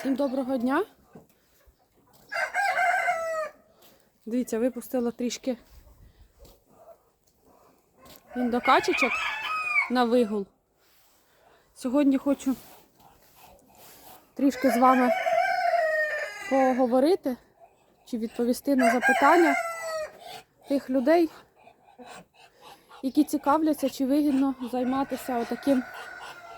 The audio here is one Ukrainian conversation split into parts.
Всім доброго дня. Дивіться, випустила трішки індокачечок на вигул. Сьогодні хочу трішки з вами поговорити чи відповісти на запитання тих людей, які цікавляться, чи вигідно займатися отаким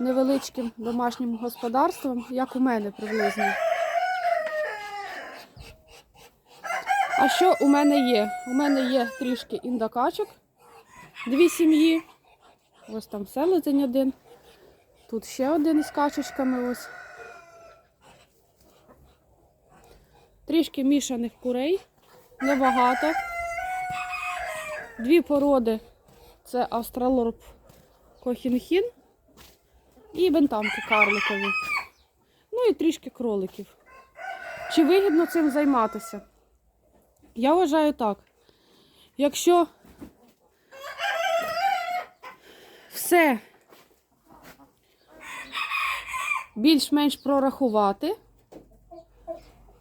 невеличким домашнім господарством, як у мене приблизно. А що у мене є? У мене є трішки індокачок, дві сім'ї. Ось там селезень один. Тут ще один із качечками. Ось. Трішки мішаних курей, небагато. Дві породи це австралорп кохінхін і бентамки карликові. Ну і трішки кроликів. Чи вигідно цим займатися? Я вважаю так. Якщо все більш-менш прорахувати,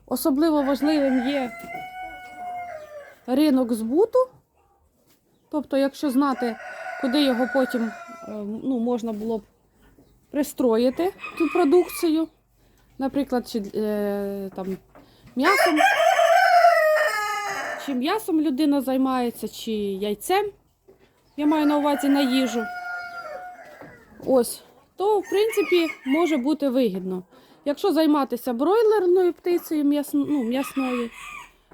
особливо важливим є ринок збуту. Тобто, якщо знати, куди його потім е, ну, можна було б пристроїти цю продукцію, наприклад, чи е, там м'ясом, чи м'ясом людина займається, чи яйцем, я маю на увазі на їжу. Ось, то в принципі може бути вигідно. Якщо займатися бройлерною птицею м'яс- ну, м'ясною,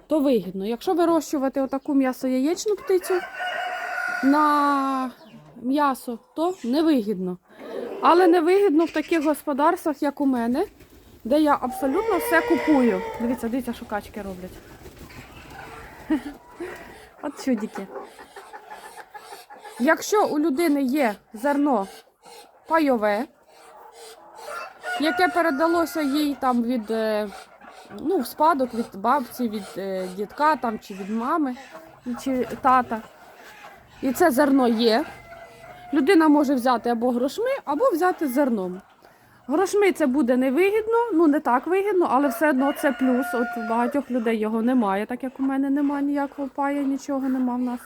то вигідно. Якщо вирощувати отаку м'ясо-яєчну птицю на м'ясо, то невигідно. Але невигідно в таких господарствах, як у мене, де я абсолютно все купую. Дивіться, дивіться, що качки роблять. От чудики. Якщо у людини є зерно пайове, яке передалося їй там від е, ну, в спадок від бабці, від е, дідка там, чи від мами, чи тата. І це зерно є. Людина може взяти або грошми, або взяти зерном. Грошми це буде невигідно, ну не так вигідно, але все одно це плюс. От у багатьох людей його немає, так як у мене немає ніякого пая, нічого нема в нас.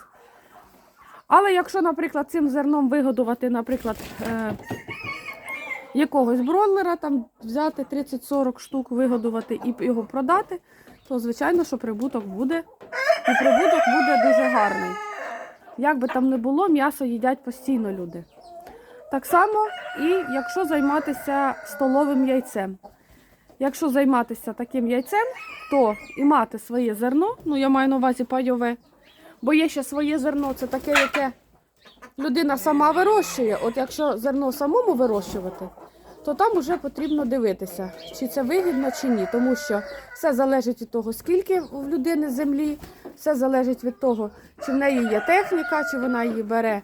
Але якщо, наприклад, цим зерном вигодувати, наприклад, е, якогось бройлера, там взяти 30-40 штук, вигодувати і його продати, то звичайно, що прибуток буде. І прибуток буде дуже гарний. Як би там не було, м'ясо їдять постійно люди. Так само і якщо займатися столовим яйцем. Якщо займатися таким яйцем, то і мати своє зерно, ну я маю на увазі пайове, бо є ще своє зерно, це таке, яке людина сама вирощує. От якщо зерно самому вирощувати, то там вже потрібно дивитися, чи це вигідно, чи ні. Тому що все залежить від того, скільки в людини землі, все залежить від того, чи в неї є техніка, чи вона її бере,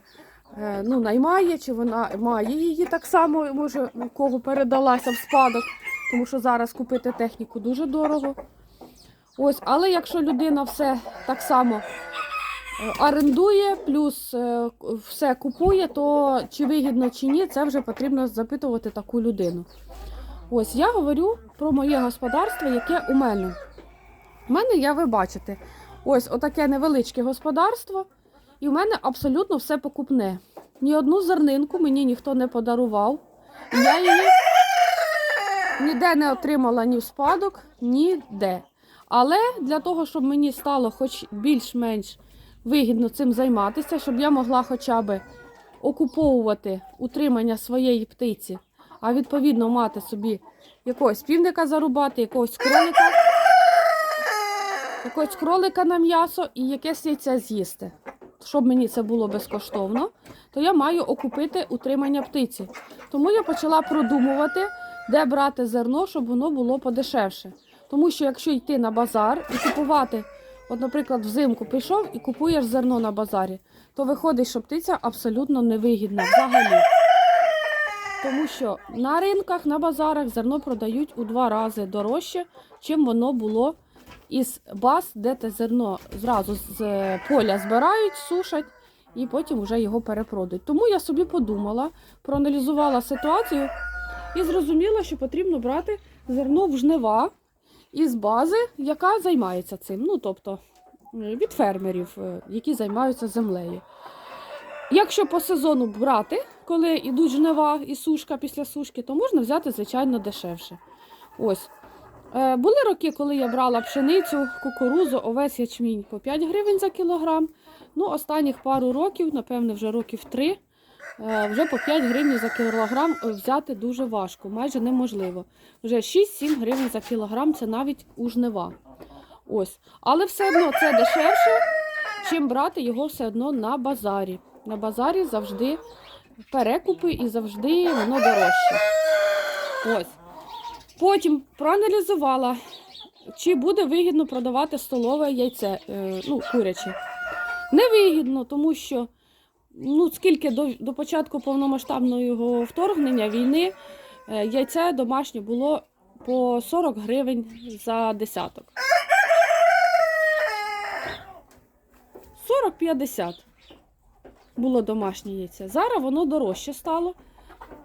е, ну, наймає, чи вона має її так само, може, у кого передалася в спадок, тому що зараз купити техніку дуже дорого. Ось, але якщо людина все так само орендує, плюс е, все купує, то чи вигідно, чи ні, це вже потрібно запитувати таку людину. Ось я говорю про моє господарство, яке у мене. У мене, я ви бачите, ось отаке невеличке господарство, і в мене абсолютно все покупне. Ні одну зернинку мені ніхто не подарував. Я її ніде не отримала ні в спадок, ніде. Але для того, щоб мені стало хоч більш-менш вигідно цим займатися, щоб я могла хоча б окуповувати утримання своєї птиці, а відповідно мати собі якогось півника зарубати, якогось кролика, якогось кролика на м'ясо і якесь яйце з'їсти. Щоб мені це було безкоштовно, то я маю окупити утримання птиці. Тому я почала продумувати, де брати зерно, щоб воно було подешевше. Тому що якщо йти на базар і купувати, от, наприклад, взимку пішов і купуєш зерно на базарі, то виходить, що птиця абсолютно невигідна взагалі. Тому що на ринках, на базарах зерно продають у два рази дорожче, чим воно було із баз, де те зерно зразу з поля збирають, сушать і потім вже його перепродають. Тому я собі подумала, проаналізувала ситуацію і зрозуміла, що потрібно брати зерно в жнива із бази, яка займається цим. Ну, тобто е, від фермерів, е, які займаються землею. Якщо по сезону брати, коли йдуть жнива і сушка після сушки, то можна взяти, звичайно, дешевше. Ось. Е, Були роки, коли я брала пшеницю, кукурузу, овес, ячмінь по 5 гривень за кілограм. Ну, останніх пару років, напевне, вже років 3, е, вже по 5 гривень за кілограм е, взяти дуже важко, майже неможливо. Вже 6-7 гривень за кілограм це навіть у жнива. Ось. Але все одно це дешевше, чим брати його все одно на базарі. На базарі завжди перекупи і завжди воно дорожче. Ось. Потім проаналізувала, чи буде вигідно продавати столове яйце, е, ну, куряче. Невигідно, тому що ну, скільки до, до початку повномасштабного вторгнення війни е, яйце домашнє було по 40 гривень за десяток. 40-50 було домашнє яйце. Зараз воно дорожче стало.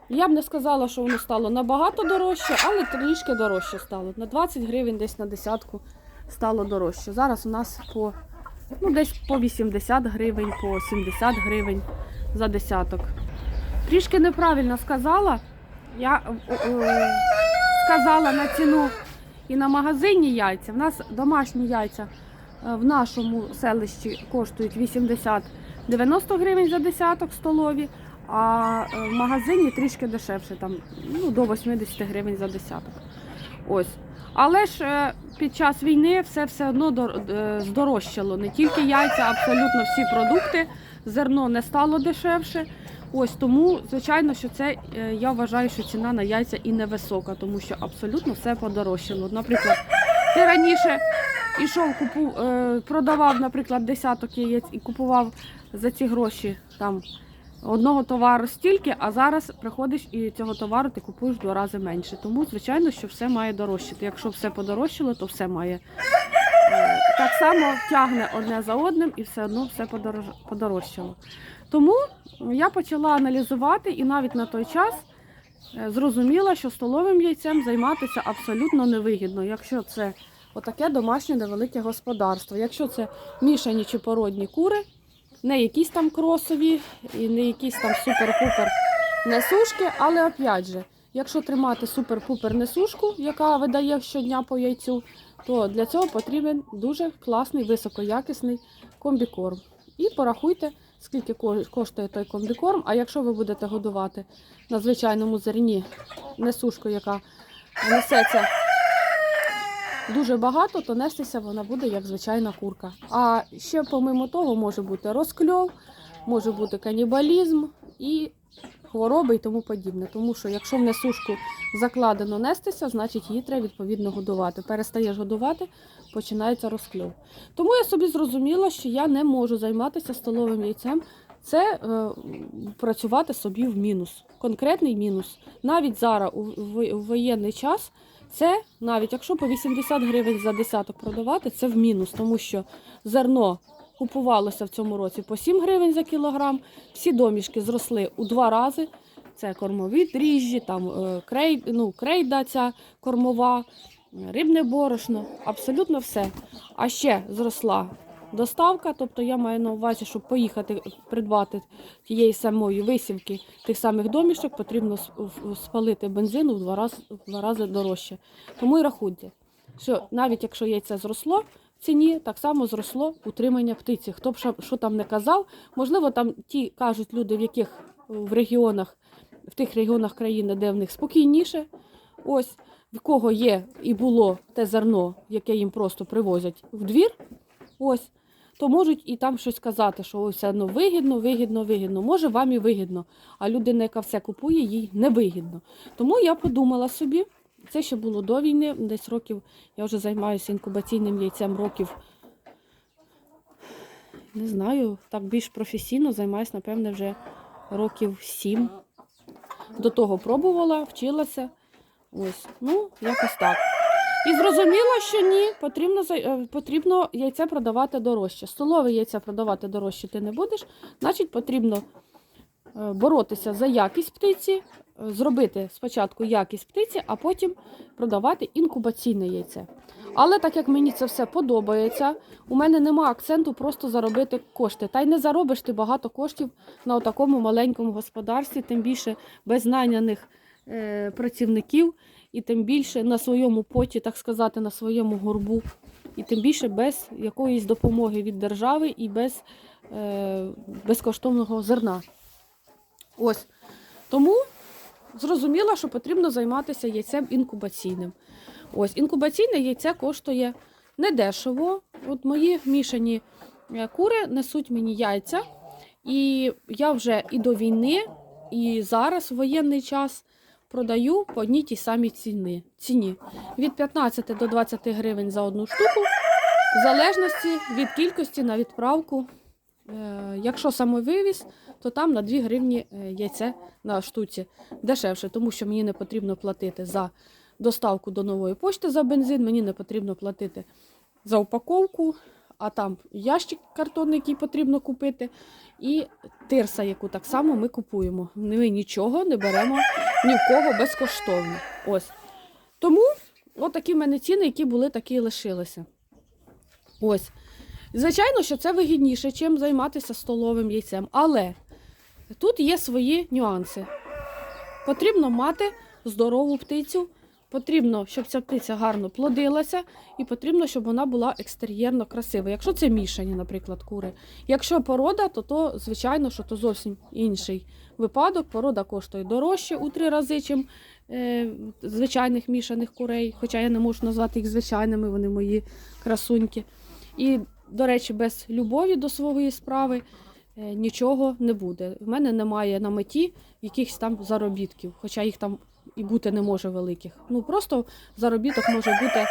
Я б не сказала, що воно стало набагато дорожче, але трішки дорожче стало. На 20 гривень десь на десятку стало дорожче. Зараз у нас по ну, десь по 80 гривень, по 70 гривень за десяток. Трішки неправильно сказала. Я е, е, сказала на ціну і на магазині яйця. В нас домашні яйця е, в нашому селищі коштують 80-90 гривень за десяток столові, а в магазині трішки дешевше, там ну, до 80 гривень за десяток. Ось. Але ж е, під час війни все все одно е, здорожчало. Не тільки яйця, абсолютно всі продукти. Зерно не стало дешевше. Ось тому, звичайно, що це е, я вважаю, що ціна на яйця і невисока, тому що абсолютно все подорожчало. Наприклад, ти раніше ішов, купу, продавав, наприклад, десяток яєць і купував за ці гроші там одного товару стільки, а зараз приходиш і цього товару ти купуєш в два рази менше. Тому, звичайно, що все має дорожчати. Якщо все подорожчало, то все має. е, Так само тягне одне за одним і все одно все подорожчало. Тому я почала аналізувати і навіть на той час е, зрозуміла, що столовим яйцем займатися абсолютно невигідно, якщо це отаке домашнє невелике господарство. Якщо це мішані чи породні кури, не якісь там кросові і не якісь там супер-пупер несушки, але опять же, якщо тримати супер-пупер несушку, яка видає щодня по яйцю, то для цього потрібен дуже класний високоякісний комбікорм. І порахуйте, скільки коштує той комбікорм. А якщо ви будете годувати на звичайному зерні несушку, яка несеться дуже багато, то нестися вона буде як звичайна курка. А ще помимо того може бути розкльов, може бути канібалізм і хвороби і тому подібне. Тому що якщо в несушку закладено нестися, значить її треба відповідно годувати. Перестаєш годувати, починається розкльов. Тому я собі зрозуміла, що я не можу займатися столовим яйцем. Це е, працювати собі в мінус, конкретний мінус. Навіть зараз у, в- у воєнний час це навіть якщо по 80 гривень за десяток продавати, це в мінус, тому що зерно купувалося в цьому році по 7 гривень за кілограм. Всі домішки зросли у два рази. Це кормові дріжджі, там е, крей, ну, крейда ця кормова, рибне борошно, абсолютно все. А ще зросла доставка, тобто я маю на увазі, щоб поїхати придбати тієї самої висівки тих самих домішок, потрібно спалити бензину в два рази, в два рази дорожче. Тому і рахуйте, що навіть якщо яйце зросло в ціні, так само зросло утримання птиці. Хто б що, там не казав, можливо, там ті кажуть люди, в яких в регіонах, в тих регіонах країни, де в них спокійніше. Ось в кого є і було те зерно, яке їм просто привозять в двір. Ось. То можуть і там щось казати, що ось одно вигідно, вигідно, вигідно. Може, вам і вигідно, а людина, яка все купує, їй не вигідно. Тому я подумала собі, це ще було до війни, десь років, я вже займаюся інкубаційним яйцем років. Не знаю, так більш професійно займаюся, напевне, вже років сім. До того пробувала, вчилася. Ось, ну, якось так. І зрозуміла, що ні, потрібно, е, потрібно яйце продавати дорожче. Столове яйце продавати дорожче ти не будеш, значить потрібно е, боротися за якість птиці, е, зробити спочатку якість птиці, а потім продавати інкубаційне яйце. Але так як мені це все подобається, у мене нема акценту просто заробити кошти. Та й не заробиш ти багато коштів на такому маленькому господарстві, тим більше без найняних працівників, і тим більше на своєму поті, так сказати, на своєму горбу, і тим більше без якоїсь допомоги від держави і без е, безкоштовного зерна. Ось. Тому зрозуміла, що потрібно займатися яйцем інкубаційним. Ось інкубаційне яйце коштує недешево. От мої мішані е, кури несуть мені яйця. І я вже і до війни, і зараз в воєнний час продаю по одній тій самій ціни, ціні. Від 15 до 20 гривень за одну штуку, в залежності від кількості на відправку. Е, Якщо самовивіз, то там на 2 гривні е, яйце на штуці дешевше, тому що мені не потрібно платити за доставку до нової пошти за бензин, мені не потрібно платити за упаковку, а там ящик картонний, який потрібно купити, і тирса, яку так само ми купуємо. Ми нічого не беремо ні в кого безкоштовно. Ось. Тому отакі в мене ціни, які були, такі і лишилися. Ось. Звичайно, що це вигідніше, чим займатися столовим яйцем. Але тут є свої нюанси. Потрібно мати здорову птицю, потрібно, щоб ця птиця гарно плодилася, і потрібно, щоб вона була екстер'єрно красива. Якщо це мішані, наприклад, кури. Якщо порода, то, то звичайно, що то зовсім інший випадок. Порода коштує дорожче у три рази, чим е, звичайних мішаних курей. Хоча я не можу назвати їх звичайними, вони мої красуньки. І, до речі, без любові до своєї справи е, нічого не буде. В мене немає на меті якихось там заробітків, хоча їх там і бути не може великих. Ну просто заробіток може бути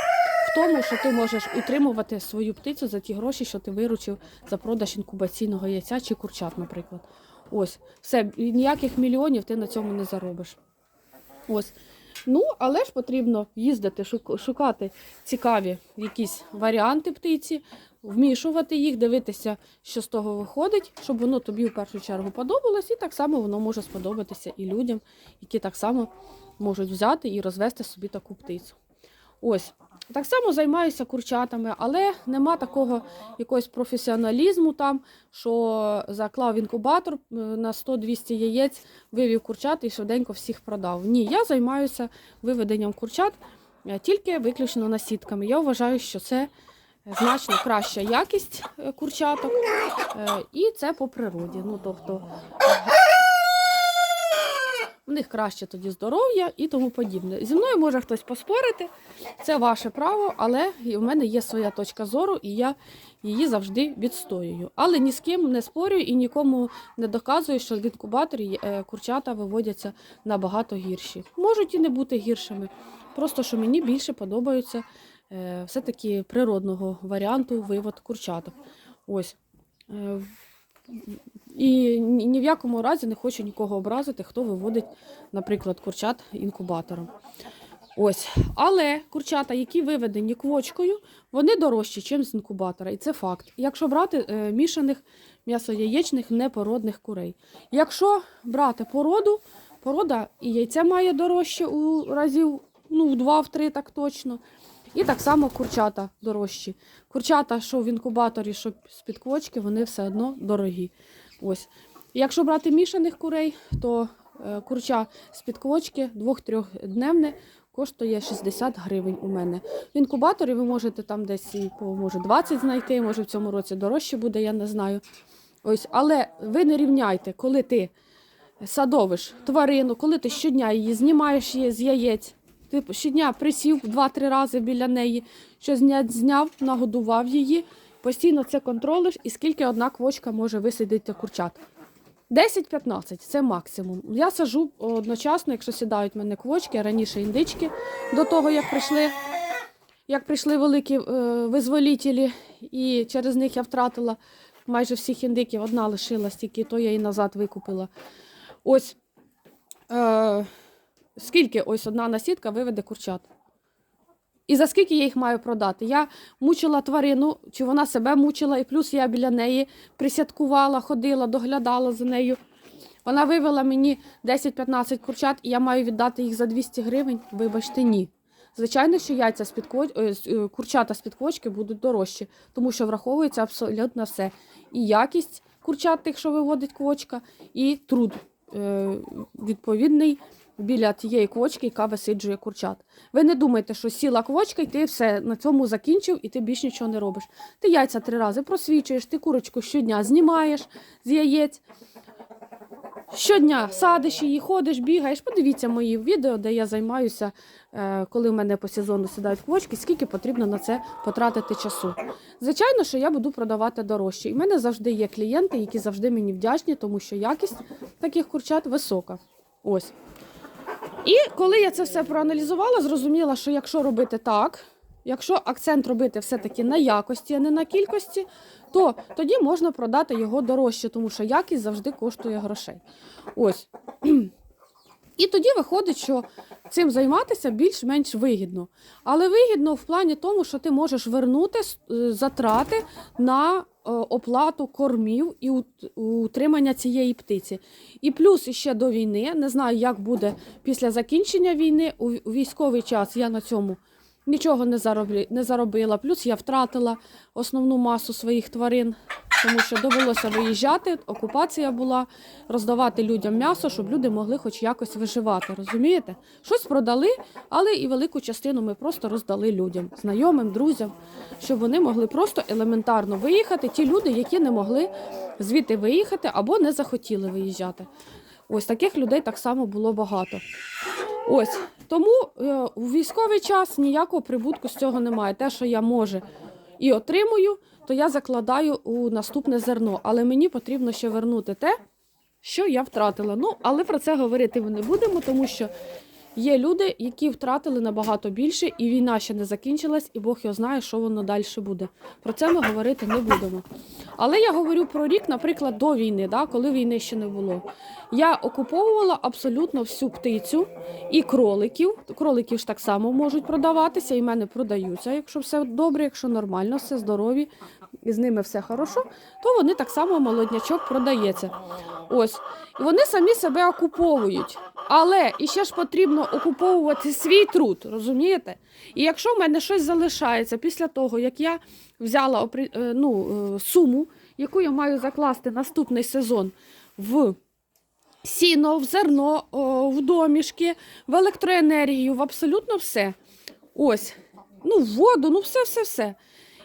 в тому, що ти можеш утримувати свою птицю за ті гроші, що ти виручив за продаж інкубаційного яйця чи курчат, наприклад. Ось, все, ніяких мільйонів ти на цьому не заробиш. Ось. Ну, але ж потрібно їздити, шукати цікаві якісь варіанти птиці, вмішувати їх, дивитися, що з того виходить, щоб воно тобі в першу чергу подобалось, і так само воно може сподобатися і людям, які так само можуть взяти і розвести собі таку птицю. Ось. Так само займаюся курчатами, але нема такого якогось професіоналізму там, що заклав інкубатор е, на 100-200 яєць, вивів курчат і швиденько всіх продав. Ні, я займаюся виведенням курчат е, тільки виключно насідками. Я вважаю, що це значно краща якість е, курчаток, і це по природі. Ну, тобто, в них краще тоді здоров'я і тому подібне. Зі мною може хтось поспорити, це ваше право, але в мене є своя точка зору, і я її завжди відстоюю. Але ні з ким не спорю і нікому не доказую, що в інкубаторі е, курчата виводяться набагато гірші. Можуть і не бути гіршими. Просто що мені більше подобаються е, все-таки природного варіанту вивод курчаток. Ось. І ні в якому разі не хочу нікого образити, хто виводить, наприклад, курчат інкубатором. Ось. Але курчата, які виведені квочкою, вони дорожчі, ніж з інкубатора. І це факт. Якщо брати е, мішаних м'ясояєчних непородних курей. Якщо брати породу, порода і яйця має дорожче у разів ну, в 2-3 так точно. І так само курчата дорожчі. Курчата, що в інкубаторі, що з-під квочки, вони все одно дорогі. Ось. Якщо брати мішаних курей, то е, курча з-під квочки 2-3 дневне коштує 60 гривень у мене. В інкубаторі ви можете там десь і по може 20 знайти, може в цьому році дорожче буде, я не знаю. Ось, але ви не рівняйте, коли ти садовиш тварину, коли ти щодня її знімаєш з яєць. Ти щодня присів два-три рази біля неї, що зняв, нагодував її, постійно це контролиш, і скільки одна квочка може висидіти курчат. 10-15 це максимум. Я сажу одночасно, якщо сідають в мене квочки, раніше індички до того, як прийшли, як прийшли великі е, визволітелі, і через них я втратила майже всіх індиків. Одна лишилась, тільки то я її назад викупила. Ось е, скільки ось одна насідка виведе курчат. І за скільки я їх маю продати? Я мучила тварину, чи вона себе мучила, і плюс я біля неї присядкувала, ходила, доглядала за нею. Вона вивела мені 10-15 курчат, і я маю віддати їх за 200 гривень. Вибачте, ні. Звичайно, що яйця з підкоч... е, е, курчата з підкочки будуть дорожчі, тому що враховується абсолютно все. І якість курчат, тих, що виводить квочка, і труд е, відповідний біля тієї квочки, яка висиджує курчат. Ви не думайте, що сіла квочка, і ти все на цьому закінчив, і ти більш нічого не робиш. Ти яйця три рази просвічуєш, ти курочку щодня знімаєш з яєць. Щодня садиш її, ходиш, бігаєш. Подивіться мої відео, де я займаюся, е, коли в мене по сезону сідають квочки, скільки потрібно на це потратити часу. Звичайно, що я буду продавати дорожче. І в мене завжди є клієнти, які завжди мені вдячні, тому що якість таких курчат висока. Ось. І коли я це все проаналізувала, зрозуміла, що якщо робити так, якщо акцент робити все-таки на якості, а не на кількості, то тоді можна продати його дорожче, тому що якість завжди коштує грошей. Ось. І тоді виходить, що цим займатися більш-менш вигідно. Але вигідно в плані тому, що ти можеш вернути е, затрати на оплату кормів і ут- утримання цієї птиці. І плюс ще до війни, не знаю, як буде після закінчення війни. У військовий час я на цьому нічого не заробила. Плюс я втратила основну масу своїх тварин, тому що довелося виїжджати, окупація була, роздавати людям м'ясо, щоб люди могли хоч якось виживати. Розумієте? Щось продали, але і велику частину ми просто роздали людям, знайомим, друзям, щоб вони могли просто елементарно виїхати. Ті люди, які не могли звідти виїхати або не захотіли виїжджати. Ось таких людей так само було багато. Ось тому е, у військовий час ніякого прибутку з цього немає. Те, що я може і отримую, то я закладаю у наступне зерно. Але мені потрібно ще вернути те, що я втратила. Ну, але про це говорити ми не будемо, тому що є люди, які втратили набагато більше, і війна ще не закінчилась, і Бог його знає, що воно далі буде. Про це ми говорити не будемо. Але я говорю про рік, наприклад, до війни, да, коли війни ще не було. Я окуповувала абсолютно всю птицю і кроликів. Кроликів ж так само можуть продаватися, і в мене продаються. Якщо все добре, якщо нормально, все здорові, і з ними все хорошо, то вони так само молоднячок продається. Ось. І вони самі себе окуповують. Але іще ж потрібно окуповувати свій труд, розумієте? І якщо в мене щось залишається після того, як я взяла е, ну, е, суму, яку я маю закласти наступний сезон в сіно, в зерно, в домішки, в електроенергію, в абсолютно все. Ось, ну, в воду, ну все, все, все.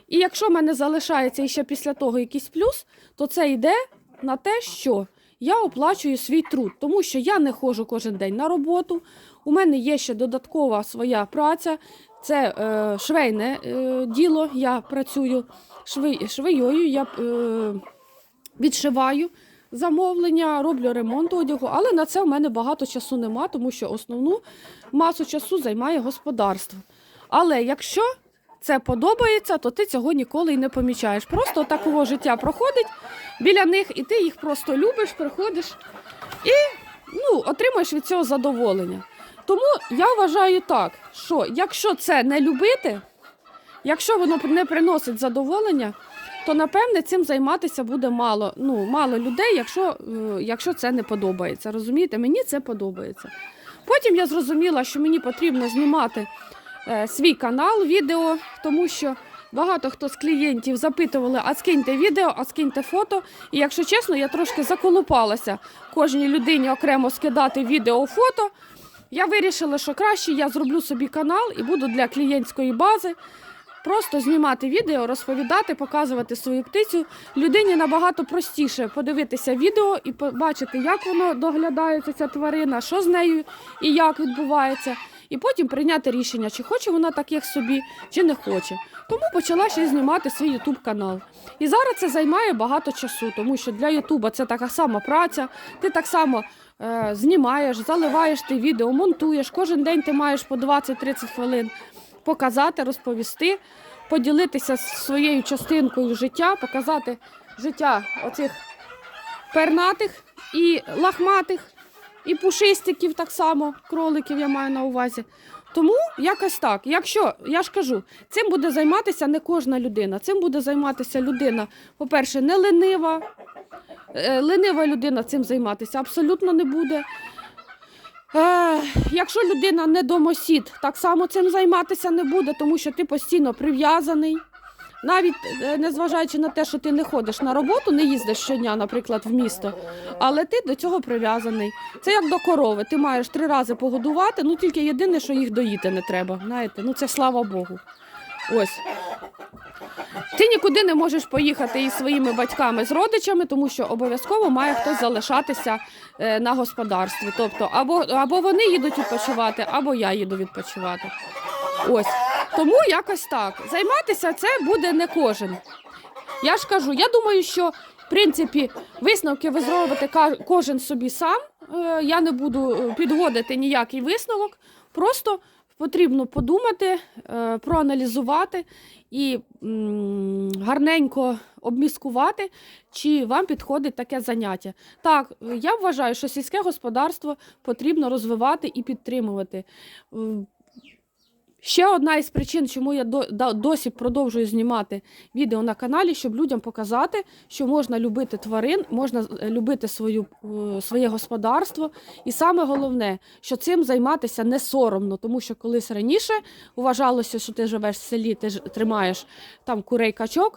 І якщо в мене залишається ще після того якийсь плюс, то це йде на те, що я оплачую свій труд, тому що я не ходжу кожен день на роботу. У мене є ще додаткова своя праця, це е, швейне е, діло. Я працюю шви, швеєю, я е, відшиваю замовлення, роблю ремонт одягу, але на це в мене багато часу нема, тому що основну масу часу займає господарство. Але якщо це подобається, то ти цього ніколи і не помічаєш. Просто такого життя проходить біля них, і ти їх просто любиш, приходиш і ну, отримуєш від цього задоволення. Тому я вважаю так, що якщо це не любити, якщо воно не приносить задоволення, то напевне цим займатися буде мало. Ну, мало людей, якщо, е, якщо це не подобається. Розумієте, мені це подобається. Потім я зрозуміла, що мені потрібно знімати свій канал, відео, тому що багато хто з клієнтів запитували, а скиньте відео, а скиньте фото. І якщо чесно, я трошки заколупалася кожній людині окремо скидати відео, фото. Я вирішила, що краще я зроблю собі канал і буду для клієнтської бази просто знімати відео, розповідати, показувати свою птицю. Людині набагато простіше подивитися відео і побачити, як воно доглядається, ця тварина, що з нею і як відбувається. І потім прийняти рішення, чи хоче вона так, як собі, чи не хоче. Тому почала ще знімати свій Ютуб канал. І зараз це займає багато часу, тому що для Ютуба це така сама праця. Ти так само е, знімаєш, заливаєш ти відео, монтуєш. Кожен день ти маєш по 20-30 хвилин показати, розповісти, поділитися своєю частинкою життя, показати життя оцих пернатих і лахматих. І пушистиків так само, кроликів я маю на увазі. Тому якось так. Якщо я ж кажу, цим буде займатися не кожна людина. Цим буде займатися людина, по-перше, не ленива. Е, Ленива людина цим займатися абсолютно не буде. Е, якщо людина не домосід, так само цим займатися не буде, тому що ти постійно прив'язаний. Навіть е, незважаючи на те, що ти не ходиш на роботу, не їздиш щодня, наприклад, в місто, але ти до цього прив'язаний. Це як до корови. Ти маєш три рази погодувати, ну тільки єдине, що їх доїти не треба. Знаєте, ну це слава Богу. Ось. Ти нікуди не можеш поїхати із своїми батьками, з родичами, тому що обов'язково має хтось залишатися е, на господарстві. Тобто, або, або вони їдуть відпочивати, або я їду відпочивати. Ось. Тому якось так. Займатися це буде не кожен. Я ж кажу, я думаю, що в принципі висновки ви зробите кожен собі сам. Е, Я не буду е, підводити ніякий висновок. Просто потрібно подумати, е, проаналізувати і гарненько обміскувати, чи вам підходить таке заняття. Так, я вважаю, що сільське господарство потрібно розвивати і підтримувати. Ще одна із причин, чому я досі продовжую знімати відео на каналі, щоб людям показати, що можна любити тварин, можна е, любити свою, е, своє господарство. І саме головне, що цим займатися не соромно, тому що колись раніше вважалося, що ти живеш в селі, ти тримаєш там курей качок,